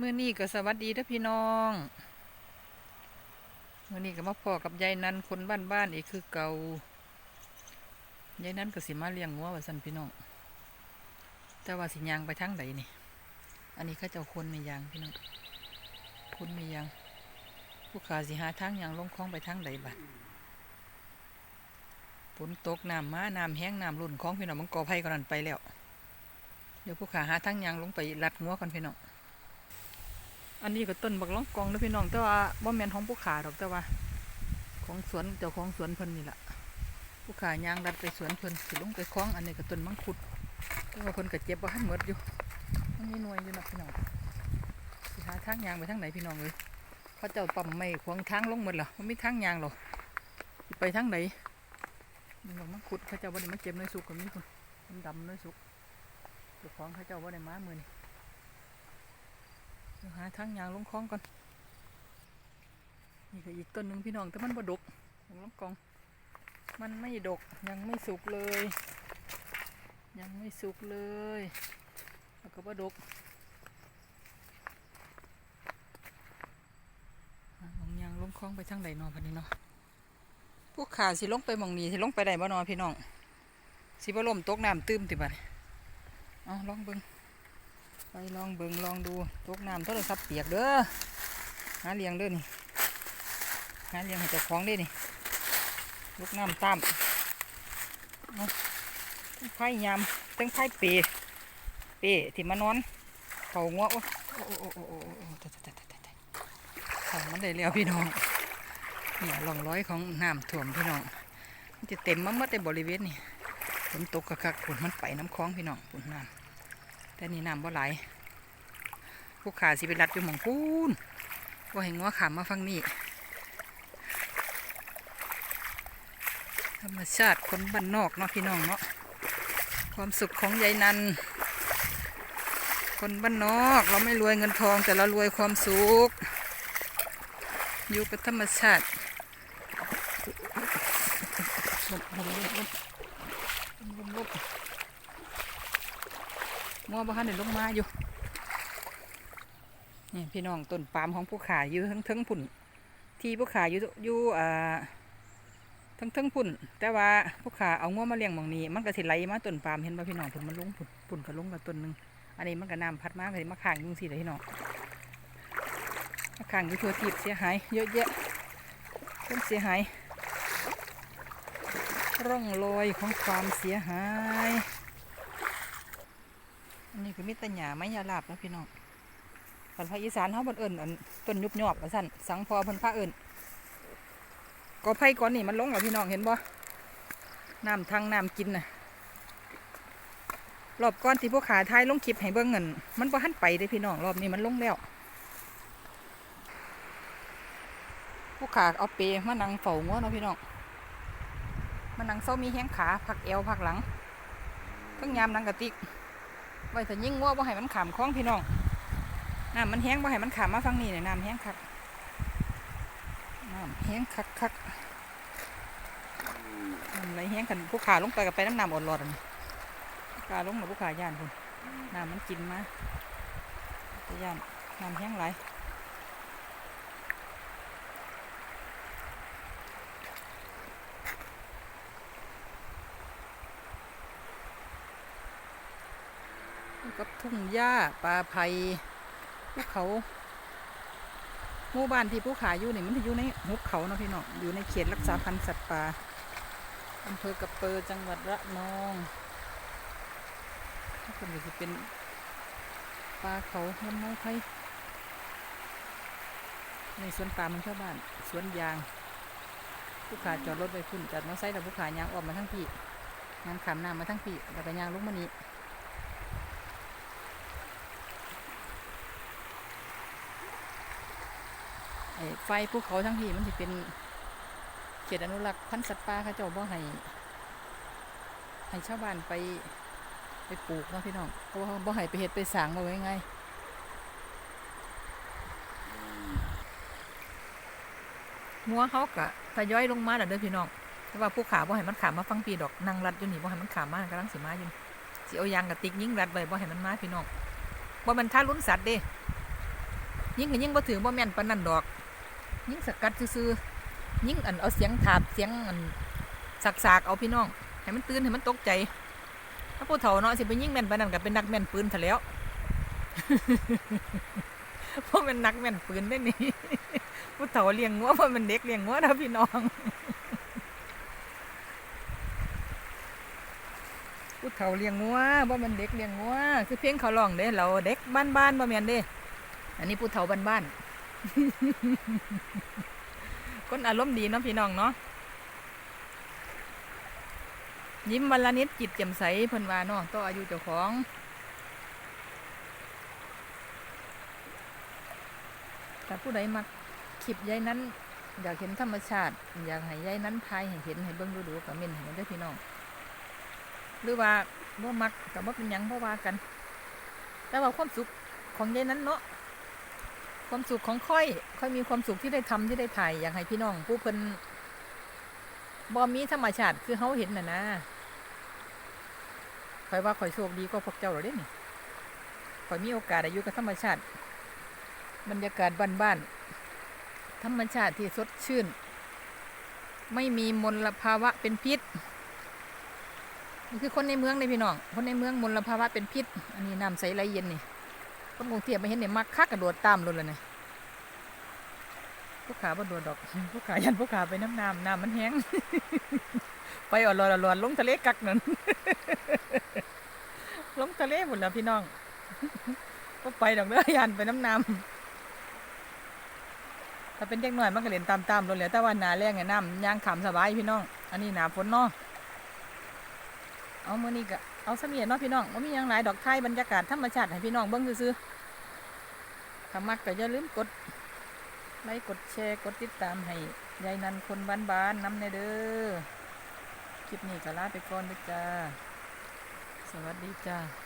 มื่อนี้ก็สวัสดีเด้อพี่น้องมื่อนี้ก็มาพ่อกับยายนันคนบ้านบ้านๆอีกคือเก่ายายนันก็สิมาเลี้ยงงัวว่าสันพี่น้อง แต่ว่าสิยางไปทางใดนี่ อันนี้เข้าเจ้าคนไม่ยางพี่น้องคนไม่ยาง ผู้ขาสิหาทางยางลงคลองไปทางใดบัดฝนตกน้ำมาน้ำแห้งน้ำลุ่นคลองพี่น้องมันก่อไผ่ก่อนนั้นไปแล้ว เดี๋ยวผู้ขาหาทางยางลงไปลัดงัวก่อนพี่น้อง อันนี้ก็ต้นบักล่องกองนะพี่น้องแต่ว่าบ่แมนของผู้ขาดอกแต่ว่า ของสวนเจ้าของสวนเพิ่นนี่แหละผู้ขายางดัดไปสวนเพิ่นสิลงไปคล้องอันนี้ก็ต้นมังคุดแต่ว่าเพิ่นก็เจ็บบ่ทันหมดอยู่มันมีหน่วยอยู่นะพี่น้องสิหาทางยางไปทางไหนพี่น้องเอ้ยเขาเจ้าปั๊มไม่ขวางทางลงหมดเหรอมันมีทางยางหรอสิไปทางไหนนี่ดอกมังคุดเขาเจ้าบ่ได้มาเก็บในอยสุกก็มีคนดำในอยสุกเจ้าของเขาเจ้าบ่ได้มามื้อนี้ เดี๋ยวหาทางยางลงคลองก่อน นี่ก็อีกต้นหนึ่งพี่น้องแต่มันบดกของลองกอง มันไม่ดกยังไม่สุกเลย ยังไม่สุกเลยแล้วก็บดกหาของยางลงคลองไปทางใดนอนพันนี้เนาะพวกขาสิลงไปมองนี้สิลงไปได้บ่นอนพี่น้องสิบ่ลมตกน้ำตื้มติบัดนี้เอาลองเบิ่ง ไปลองเบิงลองดูตกน้ำโทรศัพท์เปียกเด้อหาเลี้ยงเด้อนี่หาเลี้ยงให้เจ้าของเด้นี่ลูกน้ำตามทั้งไผ่ยามทั้งไผ่เปเปที่มานอนเข่างัวโอ้โอ้โอ้โอ้โอ้โอ้ตายตายตายตายตายเขามันได้แล้วพี่น้องเนี่ยร่องร้อยของน้ำท่วมพี่น้องมันจะเต็มมาหมดในบริเวณนี่ฝนตกกระคักฝนมันไปน้ำคลองพี่น้องฝนน้ำ แต่นี่น้ำบ่ไหลผู้ขาสิไปรัดอยู่หมองพูนว่าให้งัวขามมาฟังนี่ธรรมชาติคนบ้านนอกเนาะพี่น้องเนาะความสุขของยายนัน คนบ้านนอกเราไม่รวยเงินทองแต่เรารวยความสุข อยู่กับธรรมชาติลบลบลบลบลบลบ งัวบ้านเดี๋ยวลงมาอยู่นี่พี่น้องต้นปาล์มของผู้ขายอยู่ทั้งทั้งพุ่น ที่ผู้ขายอยู่อยู่อ่าทั้งทั้งพุ่น แต่ว่าผู้ขาเอางัวมาเลี้ยงมองนี้ มันก็สิไหลมาต้นปาล์มเห็นป่ะพี่น้องพุ่นมันลงพุ่นพุ่นก็ลงกับต้นหนึงอันนี้มันก็น้ำพัดมาก็สิมาข้างยุ่งสิเลยพี่น้องมาข้างอยู่ทั่วทิพย์เสียหายเยอะแยะต้นเสียหายร่องรอยของความเสียหาย คือมิตรหยาไม้ยาลาบนะพี่น้องผันภาคอีสานเขาบนเอิญอันต้นยุบยอบว่าสั่นสังพอพิ่นพาเอิญก็ไผ่ก้อนนี่มันลงแล้วพี่น้องเห็นบ่น้ำทางน้ำกินน่ะรอบก้อนที่พวกขาท้ายลงคลิปให้เบิ่งเงิน มันบ่ทันไปเด้พี่น้องรอบนี้มันลงแล้วพวกขาเอาเปมานั่งเฝ้างัวเนาะพี่น้องมานั่งเศร้ามีแห้งขาพักเอวพักหลังทั้งยามนั่งกระติก ไว้แต่ยิ่งงัวบ่ให้มันขามคล้องพี่น้องน้ำมันแห้งบ่ให้มันขามมาฟังนี่เนี่ยน้ำแห้งคักน้ำแห้งคักคักน้ำไหลแห้งกันผู้ขาลงไปกับไปน้ำน้ำอดรอดอันนี้ผู้ขาลงมาผู้ขาย่านคนน้ำมันกินมาจะย่านน้ำแห้งไหลายอยู่ กับทุ่งหญ้าป่าไผ่ภูเขาหมู่บ้านที่ผู้ขายอยู่นี่มันจะอยู่ในหุบเขาเนาะพี่น้องอยู่ในเขตรักษาพันธุ์สัตว์ป่าอำเภอกระเปอจังหวัดระนองถ้าคนก็จะเป็นป่าเขาลำไม้ไผ่ในสวนป่ามันชาวบ้านสวนยางผู้ขาจอดรถไว้พุ่นจอดมอไซค์แล้วผู้ขายางออกมาทั้งพี่ยางขามน้ำมาทั้งพี่แล้วก็ยางลงมานี้ ไฟภูเขาทั้งที่มันจะเป็นเขตอนุรักษ์พันธุ์สัตว์ป่าเขาเจ้าบ่ให้ให้ชาวบ้านไปไปปลูกเนาะพี่น้องเพราะว่าบ่ให้ไปเฮ็ดไปสางมาไว้ไงมัวเขากะทยอยลงมาแล้วเด้อพี่น้องแต่ว่าผู้ขาบ่ให้มันขามมาฟังปีดอกนั่งรัดอยู่นี่บ่ให้มันขามมากำลังสิมาอยู่สิเอายางกระติกยิงรัดไว้บ่ให้มันมาพี่น้องบ่มันท่าลุ้นสัตว์เด้ยิงก็ยิงบ่ถือบ่แม่นปานนั้นดอก ยิงสกัดซื่อๆยิงอันเอาเสียงถาบเสียงอันสากๆเอาพี่น้องให้มันตื่นให้มันตกใจ ถ้าผู้เฒ่าเนาะสิไปยิงแม่นปานนั้นก็เป็นนักแม่นปืนซะแล้วเพราะมันนักแม่นปืนได้นี่ผู้เฒ่าเลี้ยงงัวเพราะมันเด็กเลี้ยงงัวนะพี่น้องผู้เฒ่าเลี้ยงงัวบ่แมันเด็กเลี้ยงงัวคือเพียงเขาร้องเด้เราเด็กบ้านๆบ่แม่นเด้ อันนี้ผู้เฒ่าบ้านๆ คนอารมณ์ดีเนาะพี่น้องเนาะยิ้มวันละนิดจิตแจ่มใสเพิ่นว่าเนาะต่ออายุเจ้าของแต่ผู้ใดมักคลิปยายนั้น อยากเห็นธรรมชาติ อยากให้ยายนั้นทายให้เห็นให้เบิ่งดูๆกับเม่นให้มันเด้พี่น้อง หรือว่าบ่มักกับบ่เป็นหยังบ่ว่ากัน แต่ว่าความสุขของยายนั้นเนาะ ความสุขของค่อย ค่อยมีความสุขที่ได้ทำที่ได้ถ่ายอยากให้พี่น้อง ผู้เพิ่นบ่มีธรรมชาติคือเฮาเห็นน่ะนะค่อยว่าค่อยโชคดีกว่าพวกเจ้าเหรอเด้นี่ค่อยมีโอกาสได้อยู่กับธรรมชาติ บรรยากาศบ้านๆธรรมชาติที่สดชื่น ไม่มีมลภาวะเป็นพิษนี่คือคนในเมืองเลยพี่น้อง คนในเมืองมลภาวะเป็นพิษ อันนี้น้ำใสไหลเย็นนี่ คนกรุงเทพไม่เห็นเนี่ยมักคักกระโดดตามรถเลยเนี่พวกขาบ่โดดดอกพวกขายันพวกขาไปน้ำน้ำน้ำมันแห้ง ไปอ่อนลอยอ่อนลงทะเลกักนั่นลงทะเลหมดแล้วพี่น้องก็ไปดอกเด้อยันไปน้ำน้ำถ้าเป็นเด็กน้อยมันก็เล่นตามตามรถเลยแต่ว่าหนาแรงไงน้ำยางขำสบายพี่น้อง อันนี้หนาฝนเนาะเอามือนี้ก็ เอาเสมียนเนาะพี่น้องว่ามีอย่างหลายดอกไทยบรรยากาศธรรมชาติให้พี่น้องเบิ้งซื่อๆถ้ามักก็อย่าลืมกดไลค์กดแชร์กดติดตามให้ยายนันคนบ้านๆน้ำในเด้อคลิปนี้ก็ลาไปก่อนด้วยจ้า สวัสดีจ้า